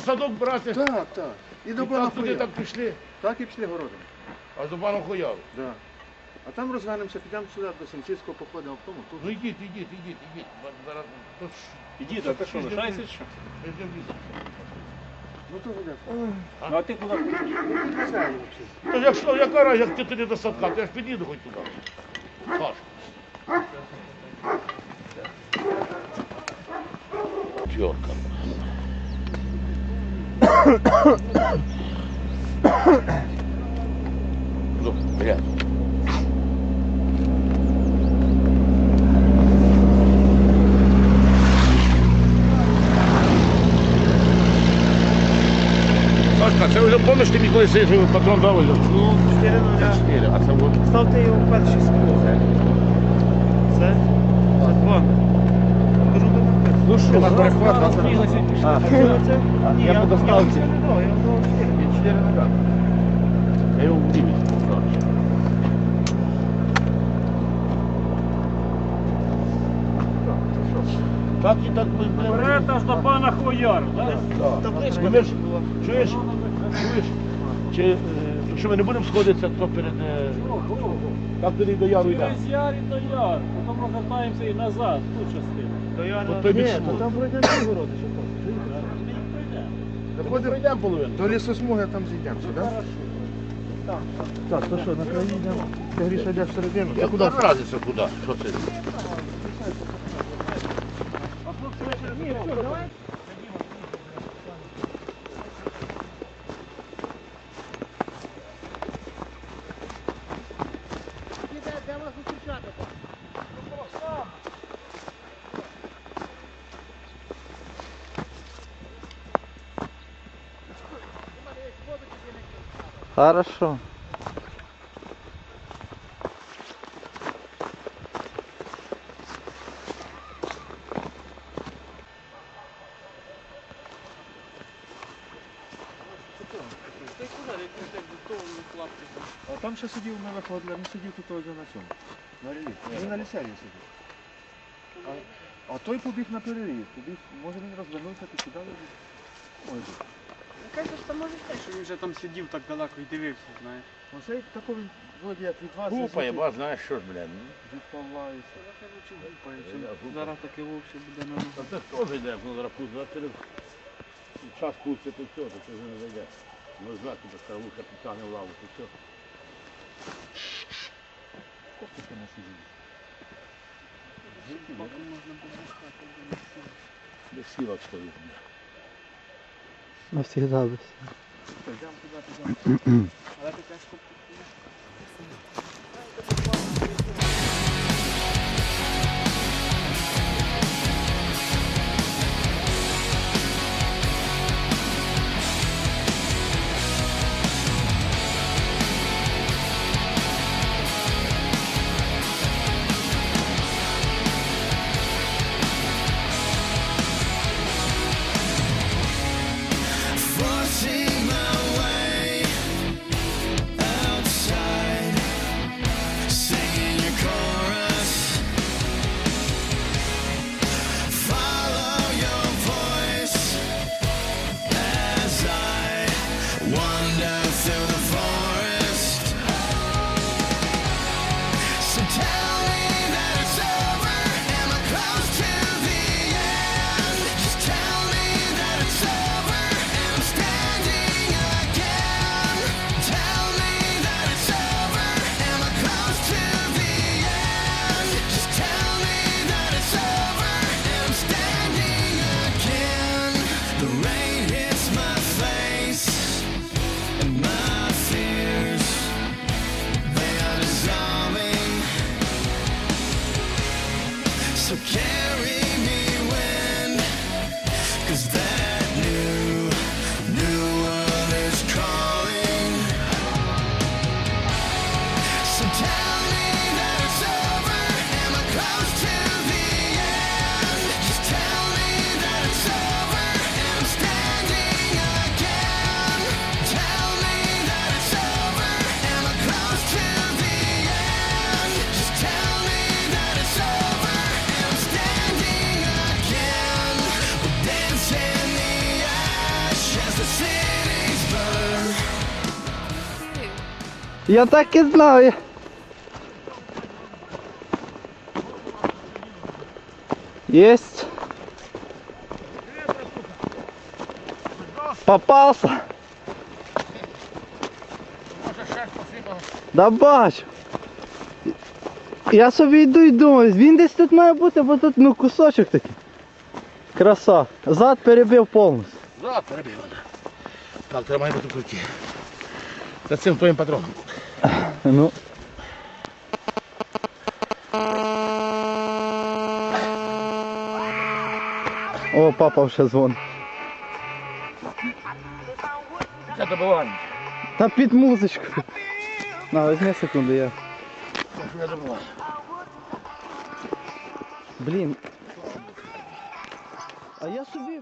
садок брати. Так, так. І до так пана туди так пішли, Так і пішли городом. а до пана Хуялу. Да. А там розганемося, підемо сюди до Сенцівського походимо, а тут. Ну йдіть, йдіть, йдіть, йдіть. Зараз тут Ідіть, а ти що, лишайся що? Ну то буде. Ну а ти куди? Та якщо, яка раз, як ти туди до садка, то я ж підійду хоч туди. Саш. Чорка. Ну, блядь. Сашка, це вже помниш, ти мені коли сидів патрон дав? Ну, 4 нуля. Чотири, а це от. Ставте його в перший скло. Це? Це два. Кажу, ви написано. Ну що, на перехват, да. А, я по доставці. Я не дав, я дав чотири. Чотири нога. Я його в поставлю. Так і так ми Вперед аж до пана Хуяру, так? Табличка. Ми ж, чуєш, чуєш, чи, е, якщо ми не будемо сходитися, то перед, е, так тоді до яру йдемо. Через Ярі до Яр, потім розвертаємося і назад, в ту частину. От той бік Ні, то там пройдемо городи, що там. Та їх пройдемо. Половину. до лісосмуги, там зійдемо, так? Так, то що, на краї йдемо? Ти Гріша йде всередину. Я куди разиться куди? Що це? Хорошо. А там ще сидів, ми виходили, він сидів тут ось на цьому. На релі. Він на лісері сидів. А, а той побіг на переріз. Побіг, може він розвернувся, ти сюди лежить. Ой, тут. Кажеш, там може те, що він вже там сидів так далеко і дивився, знаєш. Оцей тако він, вроді як від вас. Гупає, звідти ба, знаєш, що ж, блядь. Від Павла і все. Зараз таке вовсе буде на Та це ж теж йде, ну зараз путь, зараз через час це то все, то це вже не зайде. Ну, знати, до старого капітана в лаву, то все. Кошти ти не сидів. Сілок стоїть. Навсегда без. Йдемо туди, туди. Але ти тяжко Я так і знав. я- Есть. Попался. Може ще посипало. Да бачу. Я собі йду і думаю, він десь тут має бути, бо тут ну кусочок такий. Краса. Зад перебив повністю. Зад перебив. Так, треба має бути в круті. За цим твоїм патроном. Ну. О, папа вже дзвонить. Це добивання. Та під музичку. На, візьми секунду, я. Це що я добиваю. Блін. А я собі.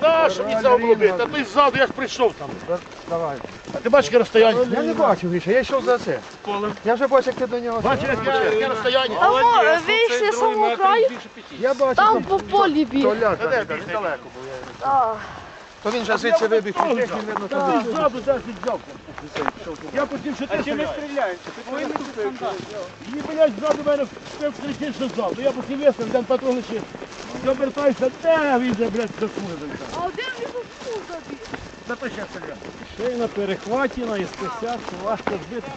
Да, що мені це обробити? Та ти ззаду, я ж прийшов там. Давай. А ти бачиш, яке розстояння? Я не бачу, Гриша, я йшов за це. Я вже бачу, як ти до нього. Бачиш, яке, яке розстояння? Там о, вийшли з самого краю, Я бачу, там по полі біг. Толяк, далеко, я- А, То він же звідси вибіг, що ззаду, де ти взяв? Я хотів, що ти стріляєш. Її, блядь, ззаду мене впив критично ззаду. Я висив, там патрони ще. Я обертаюся, де він же, блядь, закурив. а один він тут забіг. Та ти ще стріляєш. Ще й на перехваті, на СП-70, важко збити.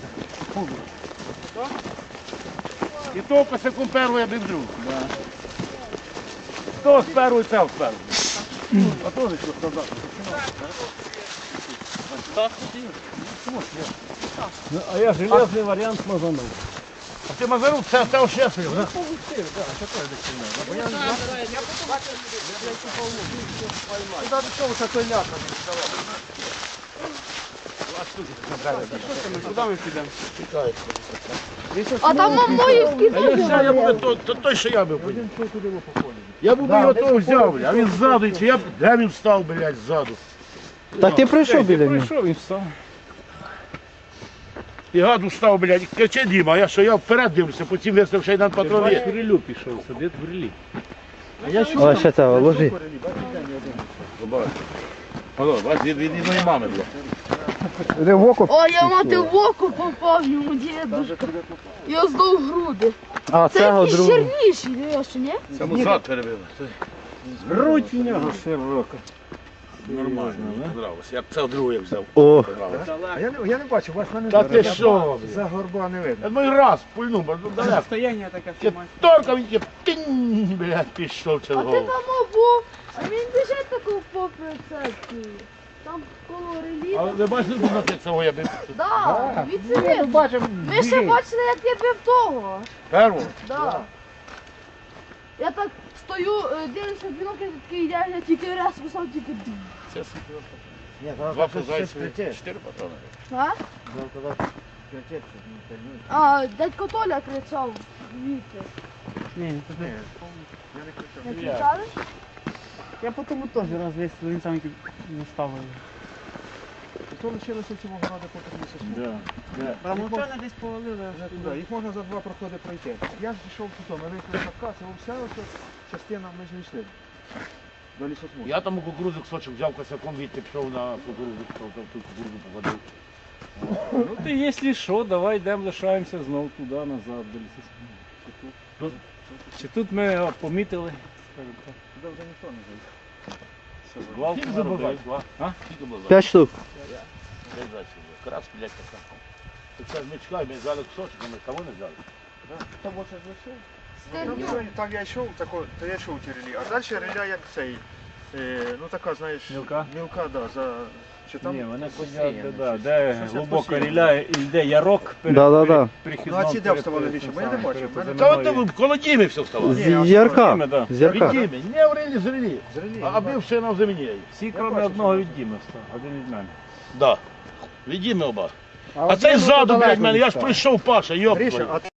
І то косяком першого я бив другу. То з першого і це з першого. А тоже что-то сказати. Ну, а я железный а... вариант мазанув. А ты мазанул, ты це счастлив, да? да? Куди пішов це Толяк? А там А я скидали. ще, я був то, то, той, що я. Я був би його того взяв, бля, а він ззаду, чи я б, де він став, блядь, ззаду. Так ти прийшов біля нього. Прийшов він встав. І гаду став, блядь, кричи Діма, а я що, я вперед дивлюся, потім висив ще й на Ти бачиш, патрони. в рілю пішов, сидить в рілі. О, ще це, ложи. Алло, бач, від одної мами було. Де в око? О, я мати в око попав йому дідушка. Я здов груди. А, Це це якийсь другий. черніший, дивишся, ні? Це зад перебили. Грудь у нього широка. Нормально, Здравося. Я б це другий взяв. О, А я не, я не бачу, вас мене Та ти що? За горба не видно. Я думаю, раз, пульнув, бо ну, далеко. Розстояння таке Я Торка він тільки тинь, блядь, пішов А через ти голову. там був, а він біжить таку попри церкві. Там коло релі. Але ви бачите, як цього я бив? Да, Ми бачимо. Ви ще бачили, як я бив того. Першого? Да. Я так стою, е, дивлюся в бінокль, такий я, я тільки раз писав, тільки дум. Це Ні, два позайці, чотири патрони. А? А, дядько Толя кричав звідти. Ні, Не кричали? Я потім теж раз весь він сам не ставив. То лишилося цього города по три місяці. Промовчання десь повалили. Вже туди. Їх можна за два проходи пройти. Я ж йшов туди, ми вийшли на Кавказ, і вся оця частина ми ж не йшли. До лісосмуги. Я там у кукурудзу кусочок взяв косяком, відти пішов на кукурудзу, пішов, там ту кукурудзу поводив. Ну ти, якщо що, давай йдемо, лишаємося знову туди, назад, до лісосмуги. Чи тут- ми помітили? Скажімо уже никто не зайде. Гвалт Скільки наробив. А? П'ять штук. П'ять. Якраз п'ять косяком. Це ж ми чекали, взяли кусочек, мы кого не взяли? Да. бо це ж Там, там я йшов, тако, то я йшов ті релі, а далі реля як цей. Е, ну така, знаєш, Мілка? мілка, да, за... Чи там Ні, вони посіяне сидять, да, де Щось глибоко посіяне. ріляє, і йде ярок перед Да-да-да. Ну, а ці де вставали вічі? Я не мене Та от там коло Діми все вставало. Ні, З ярка. Да. З ярка. Діми, не в релі, зрелі. Зрелі, А бивши на землі. Всі, крім бачу, одного від Діми став, один від мене. Да. Від Діми оба. А цей ззаду, блядь, мене, я ж прийшов, Паша, йоп. Гріша, твою. а